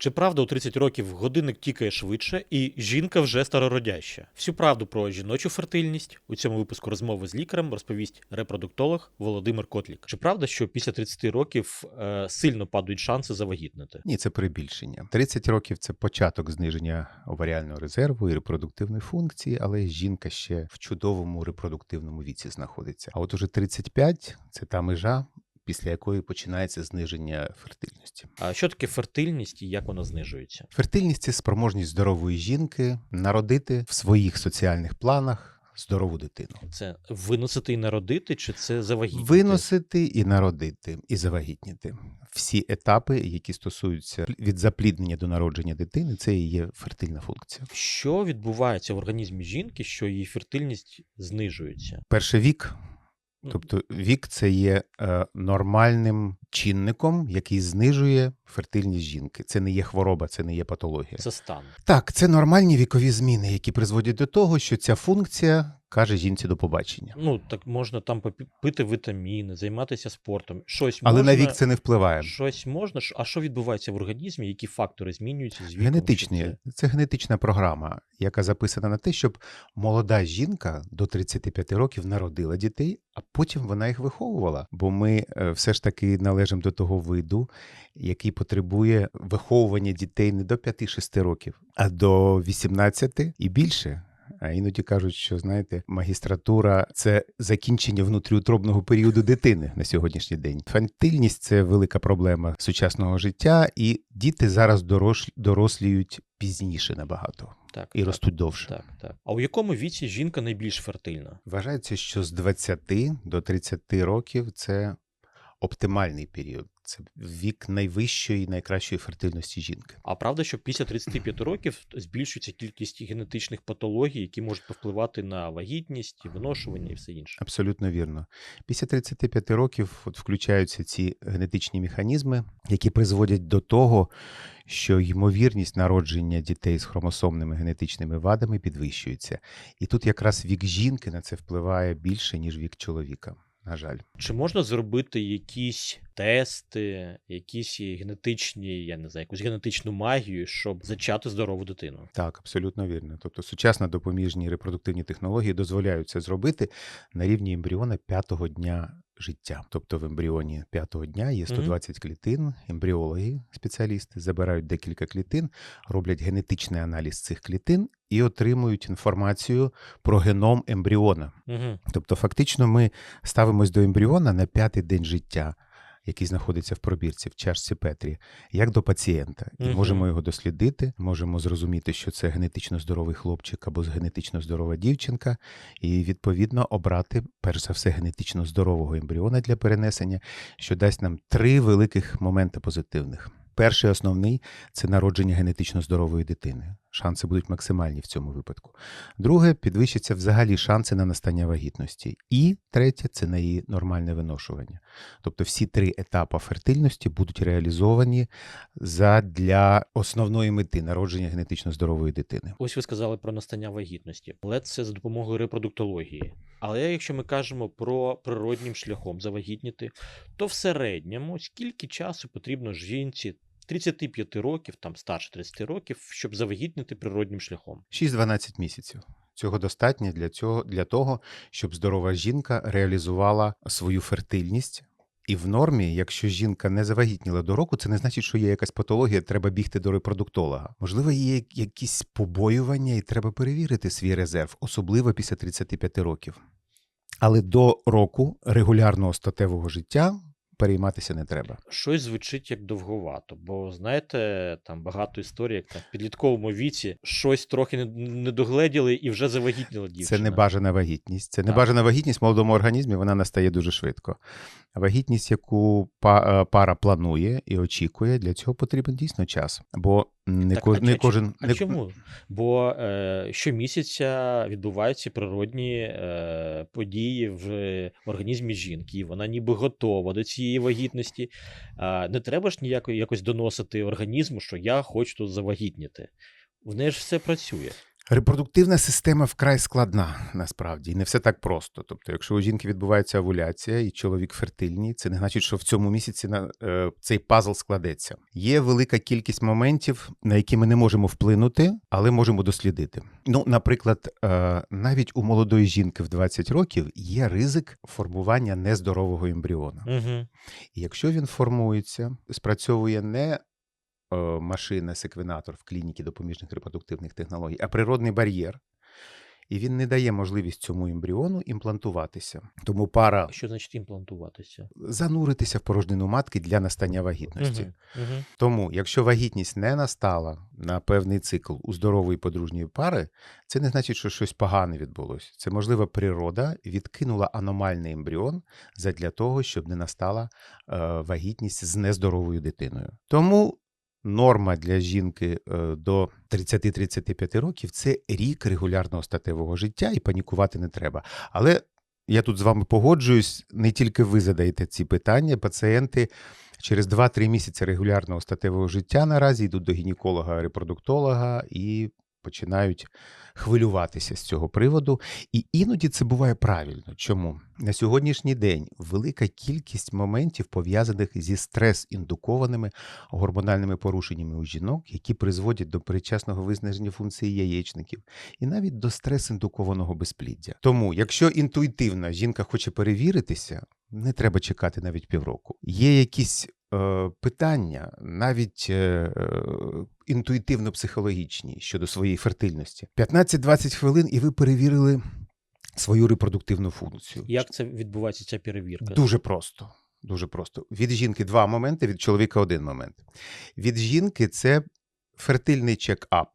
Чи правда у 30 років годинник тікає швидше, і жінка вже старородяща? Всю правду про жіночу фертильність у цьому випуску розмови з лікарем розповість репродуктолог Володимир Котлік. Чи правда, що після 30 років е, сильно падають шанси завагітнити? Ні, це перебільшення. 30 років це початок зниження оваріального резерву і репродуктивної функції, але жінка ще в чудовому репродуктивному віці знаходиться. А от уже 35 – це та межа, після якої починається зниження фертильності. А що таке фертильність і як вона знижується? Фертильність це спроможність здорової жінки народити в своїх соціальних планах здорову дитину. Це виносити і народити, чи це завагітніти? Виносити і народити, і завагітніти. Всі етапи, які стосуються від запліднення до народження дитини, це і є фертильна функція. Що відбувається в організмі жінки, що її фертильність знижується? Перший вік, тобто вік це є е, нормальним чинником, який знижує фертильність жінки. Це не є хвороба, це не є патологія. Це стан. Так, це нормальні вікові зміни, які призводять до того, що ця функція каже жінці до побачення. Ну так можна там пити вітаміни, займатися спортом. Щось Але можна, на вік це не впливає. щось можна. А що відбувається в організмі? Які фактори змінюються з віком? Генетичні, це? це генетична програма, яка записана на те, щоб молода жінка до 35 років народила дітей, потім вона їх виховувала. Бо ми е, все ж таки належимо до того виду, який потребує виховування дітей не до 5-6 років, а до 18 і більше. А іноді кажуть, що знаєте, магістратура це закінчення внутріутробного періоду дитини на сьогоднішній день. Фантильність це велика проблема сучасного життя, і діти зараз дорош... доросліють пізніше набагато Так, і так, ростуть довше. Так, так. А у якому віці жінка найбільш фертильна? Вважається, що з 20 до 30 років це оптимальний період. Це вік найвищої, найкращої фертильності жінки. А правда, що після 35 років збільшується кількість генетичних патологій, які можуть повпливати на вагітність, виношування і все інше. Абсолютно вірно. Після 35 років от включаються ці генетичні механізми, які призводять до того, що ймовірність народження дітей з хромосомними генетичними вадами підвищується. І тут якраз вік жінки на це впливає більше, ніж вік чоловіка. На жаль. Чи можна зробити якісь тести, якісь генетичні, я не знаю, якусь генетичну магію, щоб зачати здорову дитину? Так, абсолютно вірно. Тобто сучасно допоміжні репродуктивні технології дозволяють це зробити на рівні ембріона п'ятого дня життя. Тобто в ембріоні п'ятого дня є 120 клітин, ембріологи, спеціалісти забирають декілька клітин, роблять генетичний аналіз цих клітин і отримують інформацію про геном ембріона. Угу. Тобто, фактично, ми ставимось до ембріона на п'ятий день життя, який знаходиться в пробірці в чашці Петрі, як до пацієнта, і Мгм. можемо його дослідити, можемо зрозуміти, що це генетично здоровий хлопчик або генетично здорова дівчинка, і відповідно обрати перш за все генетично здорового ембріона для перенесення, що дасть нам три великих моменти позитивних. Перший основний це народження генетично здорової дитини. Шанси будуть максимальні в цьому випадку. Друге, підвищаться взагалі шанси на настання вагітності. І третє це на її нормальне виношування. Тобто всі три етапи фертильності будуть реалізовані для основної мети народження генетично здорової дитини. Ось ви сказали про настання вагітності, але це за допомогою репродуктології. Але якщо ми кажемо про природнім шляхом завагітніти, то в середньому скільки часу потрібно жінці 35 років, там старше 30 років, щоб завагітнити природнім шляхом? 6-12 місяців. Цього достатньо для, цього, для того, щоб здорова жінка реалізувала свою фертильність. І в нормі, якщо жінка не завагітніла до року, це не значить, що є якась патологія, треба бігти до репродуктолога. Можливо, є якісь побоювання, і треба перевірити свій резерв, особливо після 35 років. Але до року регулярного статевого життя перейматися не треба. Щось звучить як довговато, бо знаєте, там багато історій, як там в підлітковому віці щось трохи не, не догледіли і вже завагітніла дівчина. Це небажана вагітність. Це Так. небажана вагітність в молодому організмі, вона настає дуже швидко. Вагітність, яку е, пара планує і очікує, для цього потрібен дійсно час. Бо не, Так, кож, а не кожен А не, чому? Бо е, щомісяця відбуваються природні е, події в організмі жінки, і вона ніби готова до цієї вагітності. Не треба ж ніяко якось доносити організму, що я хочу завагітніти. В неї ж все працює. Репродуктивна система вкрай складна, насправді, і не все так просто. Тобто, якщо у жінки відбувається овуляція і чоловік фертильний, це не значить, що в цьому місяці на е, цей пазл складеться. Є велика кількість моментів, на які ми не можемо вплинути, але можемо дослідити. Ну, наприклад, е, навіть у молодої жінки в 20 років є ризик формування нездорового ембріона. Угу. І якщо він формується, спрацьовує не машина, секвенатор в клініці допоміжних репродуктивних технологій, а природний бар'єр. І він не дає можливість цьому ембріону імплантуватися. Тому пара Що значить імплантуватися? зануритися в порожнину матки для настання вагітності. Угу. Угу. Тому, якщо вагітність не настала на певний цикл у здорової подружньої пари, це не значить, що щось погане відбулося. Це можливо, природа відкинула аномальний ембріон задля того, щоб не настала е, вагітність з нездоровою дитиною. Тому норма для жінки е, до 30-35 років це рік регулярного статевого життя, і панікувати не треба. Але я тут з вами погоджуюсь, не тільки ви задаєте ці питання, пацієнти. Через 2-3 місяці регулярного статевого життя наразі йдуть до гінеколога, репродуктолога і починають хвилюватися з цього приводу. І іноді це буває правильно. Чому? На сьогоднішній день велика кількість моментів пов'язаних зі стрес-індукованими гормональними порушеннями у жінок, які призводять до передчасного виснаження функції яєчників, і навіть до стрес-індукованого безпліддя. Тому, якщо інтуїтивно жінка хоче перевіритися, не треба чекати навіть півроку. Є якісь питання, навіть е, е, інтуїтивно-психологічні щодо своєї фертильності. 15-20 хвилин, і ви перевірили свою репродуктивну функцію. Як це відбувається ця перевірка? Дуже просто. Дуже просто. Від жінки два моменти, від чоловіка один момент. Від жінки це фертильний чек-ап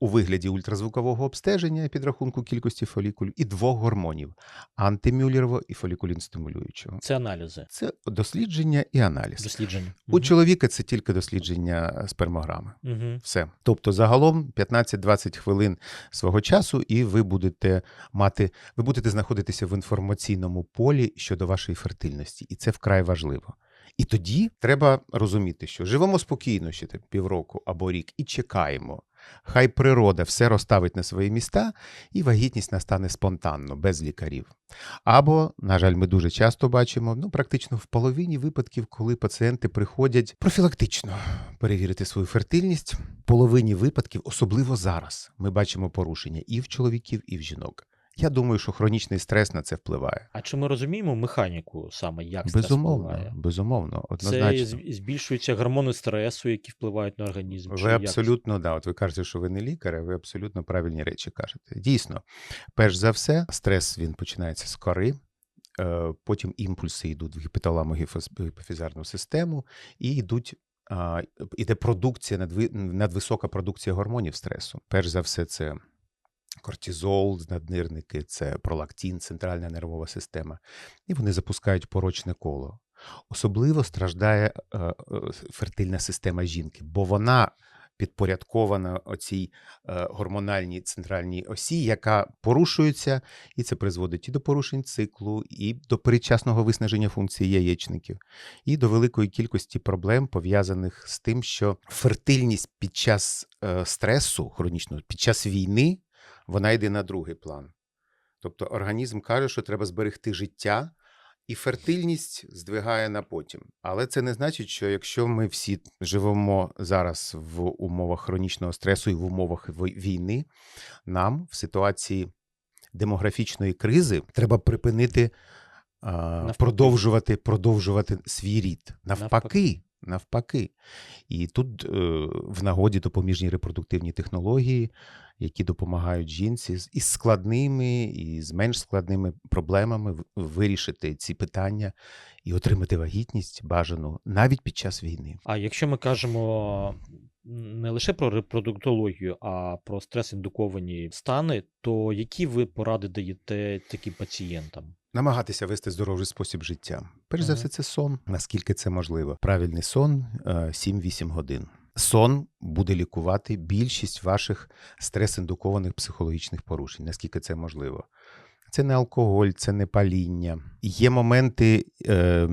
у вигляді ультразвукового обстеження підрахунку кількості фолікуль і двох гормонів антимюллерового і фолікулінстимулюючого. Це аналізи, Це дослідження і аналіз. дослідження. У чоловіка це тільки дослідження спермограми. Угу. Все. Тобто, загалом 15-20 хвилин свого часу, і ви будете мати, ви будете знаходитися в інформаційному полі щодо вашої фертильності, і це вкрай важливо. І тоді треба розуміти, що живемо спокійно ще так півроку або рік і чекаємо. Хай природа все розставить на свої міста, і вагітність настане спонтанно, без лікарів. Або, на жаль, ми дуже часто бачимо, ну практично в половині випадків, коли пацієнти приходять профілактично перевірити свою фертильність. В половині випадків, особливо зараз, ми бачимо порушення і в чоловіків, і в жінок. Я думаю, що хронічний стрес на це впливає. А чи ми розуміємо механіку саме, як стрес Безумовно, впливає? безумовно, однозначно. з- збільшуються гормони стресу, які впливають на організм. чи Ви як абсолютно да. От ви кажете, що ви не лікар, а ви абсолютно правильні речі кажете. Дійсно, перш за все, стрес він починається з кори. е, Потім імпульси йдуть в гіпоталамо гіпофізарну систему і йдуть. Іде продукція, надви- надвисока продукція гормонів стресу. Перш за все, це кортизол, наднирники, це пролактин, центральна нервова система. І вони запускають порочне коло. Особливо страждає е, е, фертильна система жінки, бо вона підпорядкована оцій е, гормональній центральній осі, яка порушується, і це призводить і до порушень циклу, і до передчасного виснаження функції яєчників, і до великої кількості проблем, пов'язаних з тим, що фертильність під час стресу хронічного, під час війни, вона йде на другий план. Тобто організм каже, що треба зберегти життя, і фертильність здвигає на потім. Але це не значить, що якщо ми всі живемо зараз в умовах хронічного стресу і в умовах війни, нам в ситуації демографічної кризи треба припинити Навпаки. продовжувати, продовжувати свій рід. Навпаки. Навпаки. Навпаки. І тут е, в нагоді допоміжні репродуктивні технології, які допомагають жінці із складними і з менш складними проблемами вирішити ці питання і отримати вагітність бажану навіть під час війни. А якщо ми кажемо не лише про репродуктологію, а про стрес-індуковані стани, то які ви поради даєте таким пацієнтам? Намагатися вести здоровий спосіб життя. Перш за все, це сон, наскільки це можливо. Правильний сон е, 7-8 годин. Сон буде лікувати більшість ваших стрес-індукованих психологічних порушень, наскільки це можливо. Це не алкоголь, це не паління. Є моменти, е,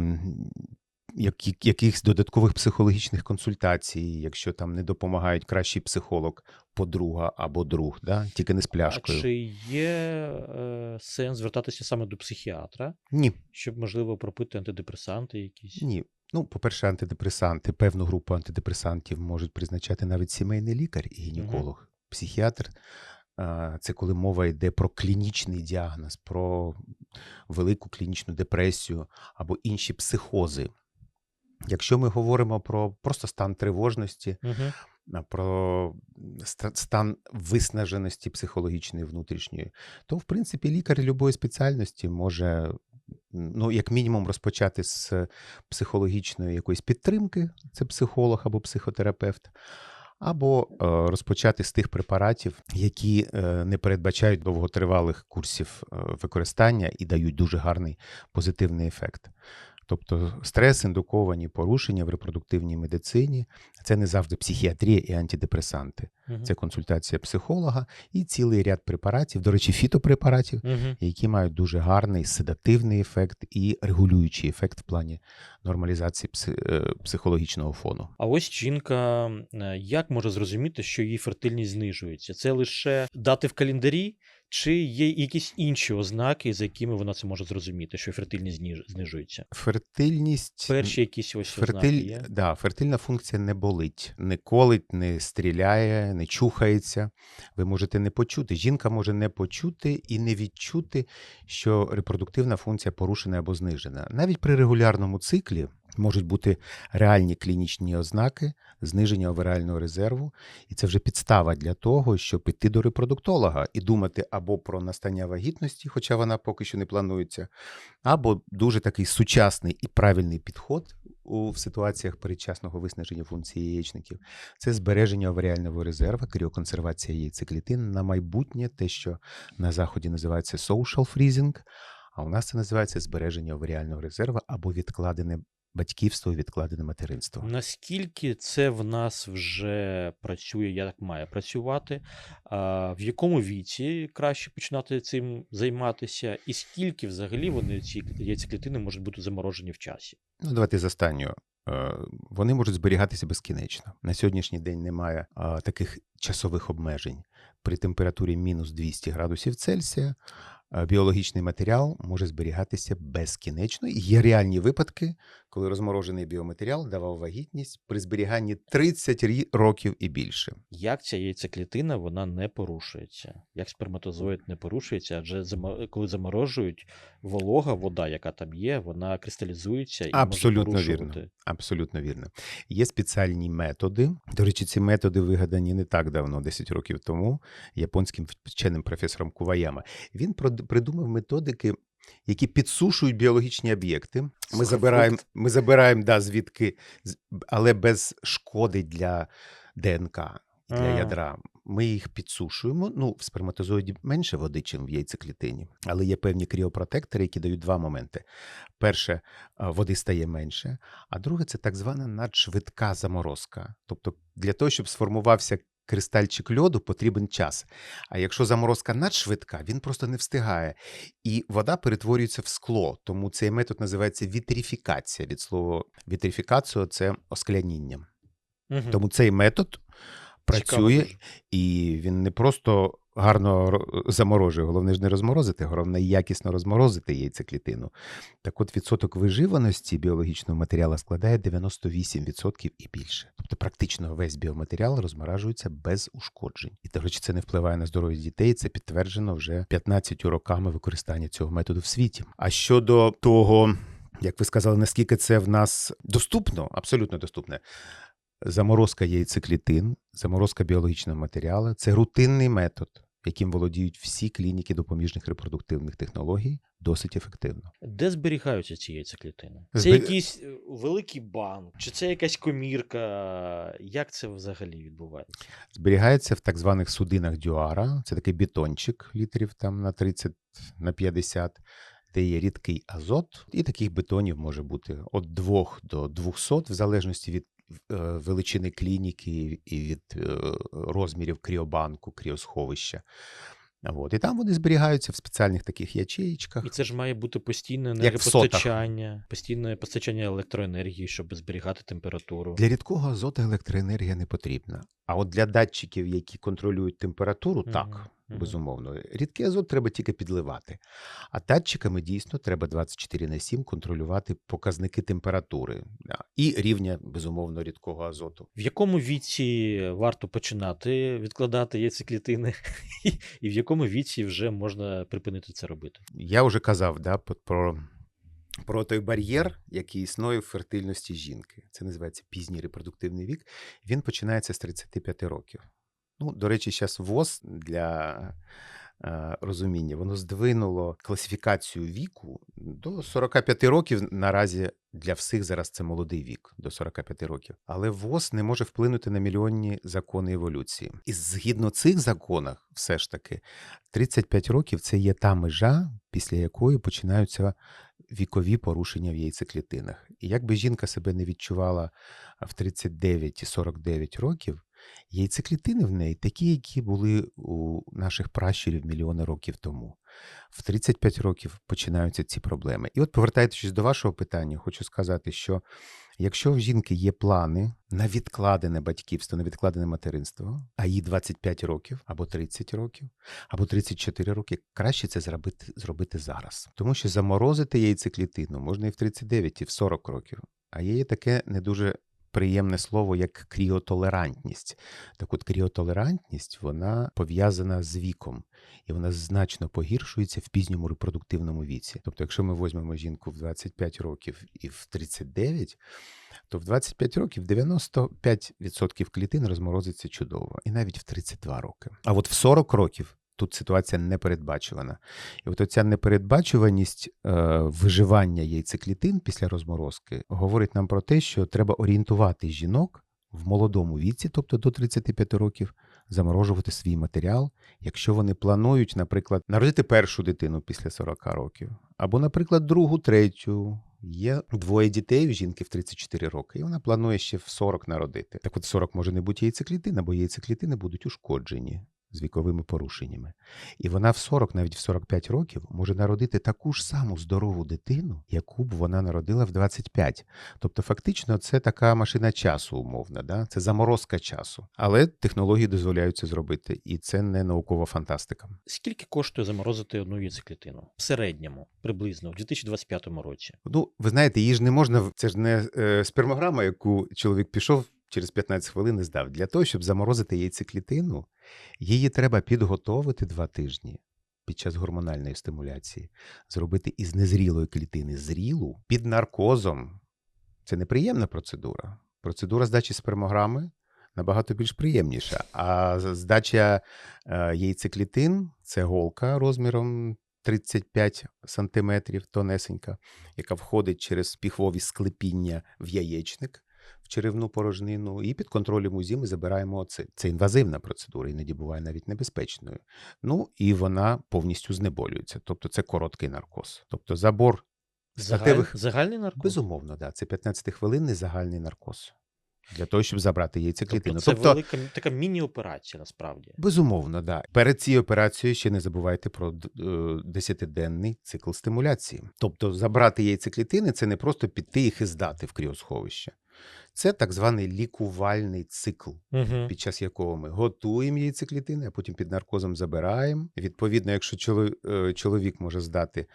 які, якихось додаткових психологічних консультацій, якщо там не допомагають кращий психолог, подруга або друг, да? тільки не з А чи є е, сенс звертатися саме до психіатра, Ні, щоб, можливо, пропити антидепресанти якісь? ні. Ну, по-перше, антидепресанти, певну групу антидепресантів можуть призначати навіть сімейний лікар і гінеколог. Психіатр а, це коли мова йде про клінічний діагноз, про велику клінічну депресію або інші психози. Якщо ми говоримо про просто стан тривожності, Угу. про стан виснаженості психологічної внутрішньої, то в принципі лікар любої спеціальності може, ну, як мінімум, розпочати з психологічної якоїсь підтримки, це психолог або психотерапевт. Або е, розпочати з тих препаратів, які е, не передбачають довготривалих курсів е, використання і дають дуже гарний позитивний ефект. Тобто стрес, індуковані порушення в репродуктивній медицині це не завжди психіатрія і антидепресанти. Угу. Це консультація психолога і цілий ряд препаратів, до речі, фітопрепаратів, Угу. які мають дуже гарний седативний ефект і регулюючий ефект в плані нормалізації е, психологічного фону. А ось жінка е, як може зрозуміти, що її фертильність знижується? Це лише дати в календарі, чи є якісь інші ознаки, за якими вона це може зрозуміти, що фертильність знижується? Фертильність Перші якісь ось ознаки є? Да, фертильна функція не болить, не колить, не стріляє, не чухається. Ви можете не почути. Жінка може не почути і не відчути, що репродуктивна функція порушена або знижена. Навіть при регулярному циклі можуть бути реальні клінічні ознаки зниження оверального резерву, і це вже підстава для того, щоб піти до репродуктолога і думати або про настання вагітності, хоча вона поки що не планується, або дуже такий сучасний і правильний підход у в ситуаціях передчасного виснаження функції яєчників. Це збереження оваріального резерву, кріоконсервація яйцеклітин. На майбутнє, те, що на заході називається social freezing, а у нас це називається збереження оваріального резерву або відкладене батьківство і відкладене материнство. Наскільки це в нас вже працює, як має працювати? А, в якому віці краще починати цим займатися? І скільки взагалі вони ці яйцеклітини можуть бути заморожені в часі? Ну, давайте з останнього. Е, Вони можуть зберігатися безкінечно. На сьогоднішній день немає а, таких часових обмежень. При температурі мінус 200 градусів Цельсія а, біологічний матеріал може зберігатися безкінечно. І є реальні випадки, коли розморожений біоматеріал давав вагітність при зберіганні 30 років і більше. Як ця яйцеклітина вона не порушується? Як сперматозоїд не порушується? Адже коли заморожують, волога, вода, яка там є, вона кристалізується і Абсолютно може вірно. Абсолютно вірно. Є спеціальні методи. До речі, ці методи вигадані не так давно, 10 років тому, японським вченим професором Куваяма. Він придумав методики, які підсушують біологічні об'єкти. Ми забираємо, ми забираємо да, звідки, але без шкоди для ДНК. і Для ядра ми їх підсушуємо. Ну, в сперматозоїді менше води, ніж в яйцеклітині, але є певні кріопротектори, які дають два моменти. Перше, води стає менше, а друге це так звана надшвидка заморозка. Тобто, для того, щоб сформувався кристальчик льоду, потрібен час. А якщо заморозка надшвидка, він просто не встигає. І вода перетворюється в скло. Тому цей метод називається вітрифікація. Від слова вітрифікація це оскляніння. Угу. Тому цей метод працює Чекаво. і він не просто гарно заморожує, головне ж не розморозити, головне якісно розморозити яйцеклітину. Так от відсоток виживаності біологічного матеріалу складає 98% і більше. Тобто практично весь біоматеріал розморажується без ушкоджень. І, до речі, це не впливає на здоров'я дітей. Це підтверджено вже 15 роками використання цього методу в світі. А щодо того, як ви сказали, наскільки це в нас доступно, абсолютно доступне. Заморозка яйцеклітин, заморозка біологічного матеріалу це рутинний метод, яким володіють всі клініки допоміжних репродуктивних технологій досить ефективно. Де зберігаються ці яйцеклітини? Це Збе- якийсь е, великий банк, чи це якась комірка? Як це взагалі відбувається? Зберігається в так званих судинах дюара. Це такий бетончик літрів там на 30 на 50, де є рідкий азот. І таких бетонів може бути від 2 до 200, в залежності від величини клініки і від е, розмірів кріобанку, кріосховища. От, і там вони зберігаються в спеціальних таких ячеїчках. І це ж має бути постійне енергопостачання, постійне постачання електроенергії, щоб зберігати температуру. Для рідкого азоту електроенергія не потрібна. А от для датчиків, які контролюють температуру, так, безумовно. Рідкий азот треба тільки підливати. А датчиками дійсно треба 24 на 7 контролювати показники температури і рівня, безумовно, рідкого азоту. В якому віці варто починати відкладати яйцеклітини, і в якому віці вже можна припинити це робити? Я вже казав да, про, про той бар'єр, який існує в фертильності жінки. Це називається пізній репродуктивний вік. Він починається з 35 років. Ну, до речі, зараз ВОЗ для е, розуміння, воно здвинуло класифікацію віку до 45 років. Наразі для всіх зараз це молодий вік до 45 років. Але ВОЗ не може вплинути на мільйонні закони еволюції. І згідно цих законах, все ж таки, 35 років це є та межа, після якої починаються вікові порушення в яйцеклітинах. І якби жінка себе не відчувала в 39 і 49 років, яйцеклітини в неї такі, які були у наших пращурів мільйони років тому. В 35 років починаються ці проблеми. І от, повертаючись до вашого питання, хочу сказати, що якщо в жінки є плани на відкладене батьківство, на відкладене материнство, а їй 25 років або 30 років, або 34 роки, краще це зробити, зробити зараз. Тому що заморозити яйцеклітину можна і в 39, і в 40 років. А є таке не дуже приємне слово, як кріотолерантність. Так от кріотолерантність вона пов'язана з віком, і вона значно погіршується в пізньому репродуктивному віці. Тобто, якщо ми візьмемо жінку в 25 років і в 39, то в 25 років 95% клітин розморозиться чудово, і навіть в 32 роки. А от в 40 років тут ситуація непередбачувана. І от оця непередбачуваність е, виживання яйцеклітин після розморозки говорить нам про те, що треба орієнтувати жінок в молодому віці, тобто до 35 років, заморожувати свій матеріал, якщо вони планують, наприклад, народити першу дитину після 40 років, або, наприклад, другу, третю. Є двоє дітей у жінки в 34 роки, і вона планує ще в 40 народити. Так от 40 може не бути яйцеклітин, бо яйцеклітини будуть ушкоджені з віковими порушеннями. І вона в 40, навіть в 45 років, може народити таку ж саму здорову дитину, яку б вона народила в 25. Тобто, фактично, це така машина часу, умовна, да? це заморозка часу. Але технології дозволяють це зробити, і це не наукова фантастика. Скільки коштує заморозити одну яйцеклітину? В середньому, приблизно, у 2025 році. Ну, ви знаєте, її ж не можна, це ж не е, спермограма, яку чоловік пішов через 15 хвилин і здав. Для того, щоб заморозити яйцеклітину, її треба підготовити два тижні під час гормональної стимуляції, зробити із незрілої клітини зрілу під наркозом. Це неприємна процедура. Процедура здачі спермограми набагато більш приємніша. А здача е, яйцеклітин це голка розміром 35 сантиметрів, тонесенька, яка входить через піхвові склепіння в яєчник, черевну порожнину, і під контролем УЗІ ми забираємо це. Це інвазивна процедура, іноді буває навіть небезпечною. Ну і вона повністю знеболюється. Тобто це короткий наркоз. Тобто забор Загаль... статевих Загальний наркоз? Безумовно, да. Це 15-хвилинний загальний наркоз для того, щоб забрати яйцеклітину. Тобто це велика така міні-операція насправді. Безумовно, да. Перед цією операцією ще не забувайте про е, 10-денний цикл стимуляції. Тобто, забрати яйцеклітини це не просто піти їх і здати в кріосховище. Це так званий лікувальний цикл, Угу. під час якого ми готуємо яйцеклітини, а потім під наркозом забираємо. Відповідно, якщо е, чоловік може здати е,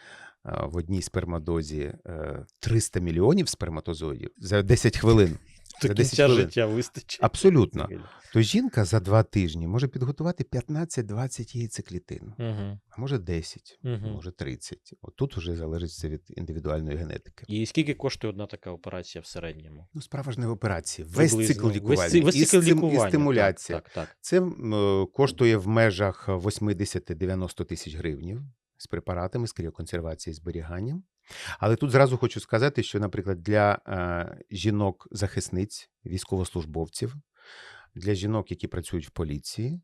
в одній спермадозі е, 300 мільйонів сперматозоїдів за 10 хвилин. До За 10 кінця хвилин. життя вистачить. Абсолютно. То жінка за два тижні може підготувати 15-20 яйцеклітин, Мгм. а може 10, Мгм. може 30. От тут вже залежить все від індивідуальної генетики. І скільки коштує одна така операція в середньому? Ну, справа ж не в операції. Весь Приблизно. цикл лікування весь і, цикл стим- лікування. і стимуляція. Так, так, так. Це е, коштує в межах 80-90 тисяч гривнів з препаратами, з кріоконсервації зберіганням. Але тут зразу хочу сказати, що, наприклад, для е, жінок-захисниць, військовослужбовців, для жінок, які працюють в поліції,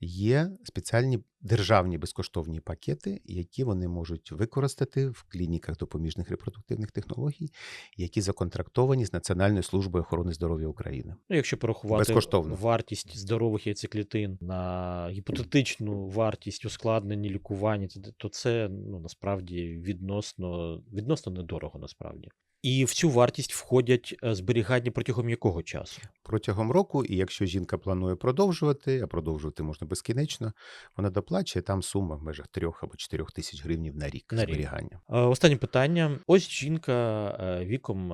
є спеціальні державні безкоштовні пакети, які вони можуть використати в клініках допоміжних репродуктивних технологій, які законтрактовані з Національною службою охорони здоров'я України. Ну, якщо порахувати Безкоштовно. вартість здорових яйцеклітин на гіпотетичну вартість ускладнення лікування, то це ну, насправді відносно, відносно недорого насправді. І в цю вартість входять е, зберігання протягом якого часу? Протягом року, і якщо жінка планує продовжувати, а продовжувати можна безкінечно, вона доплачує там сума в межах трьох або чотирьох тисяч гривнів на рік На зберігання. Останнє питання. Ось жінка віком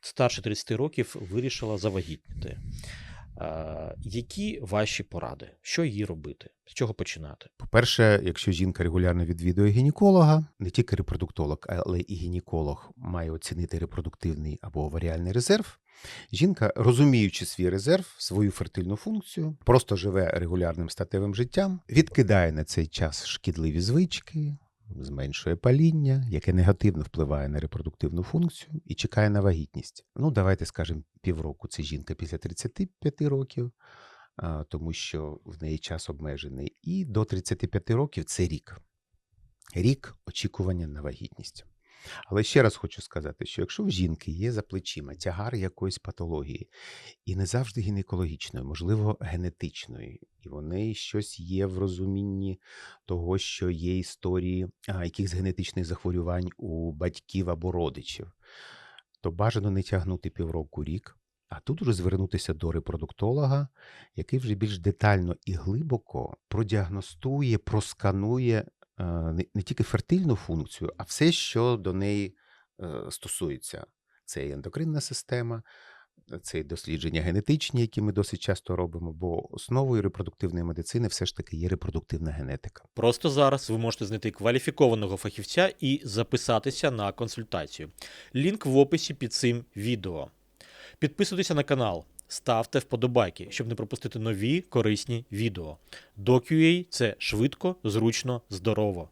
старше 30 років вирішила завагітніти. Які ваші поради? Що їй робити? З чого починати? По-перше, якщо жінка регулярно відвідує гінеколога, не тільки репродуктолог, але і гінеколог має оцінити репродуктивний або оваріальний резерв. Жінка, розуміючи свій резерв, свою фертильну функцію, просто живе регулярним статевим життям, відкидає на цей час шкідливі звички, зменшує паління, яке негативно впливає на репродуктивну функцію, і чекає на вагітність. Ну, давайте скажемо, півроку це жінка після 35 років, тому що в неї час обмежений. І до 35 років це рік. Рік очікування на вагітність. Але ще раз хочу сказати, що якщо в жінки є за плечима тягар якоїсь патології, і не завжди гінекологічної, можливо, генетичної, і в неї щось є в розумінні того, що є історії якихось генетичних захворювань у батьків або родичів, то бажано не тягнути півроку рік, а тут уже звернутися до репродуктолога, який вже більш детально і глибоко продіагностує, просканує не, не тільки фертильну функцію, а все, що до неї е, стосується. Це і ендокринна система, це і дослідження генетичні, які ми досить часто робимо, бо основою репродуктивної медицини все ж таки є репродуктивна генетика. Просто зараз ви можете знайти кваліфікованого фахівця і записатися на консультацію. Лінк в описі під цим відео. Підписуйтеся на канал, ставте вподобайки, щоб не пропустити нові корисні відео. DocuA – це швидко, зручно, здорово.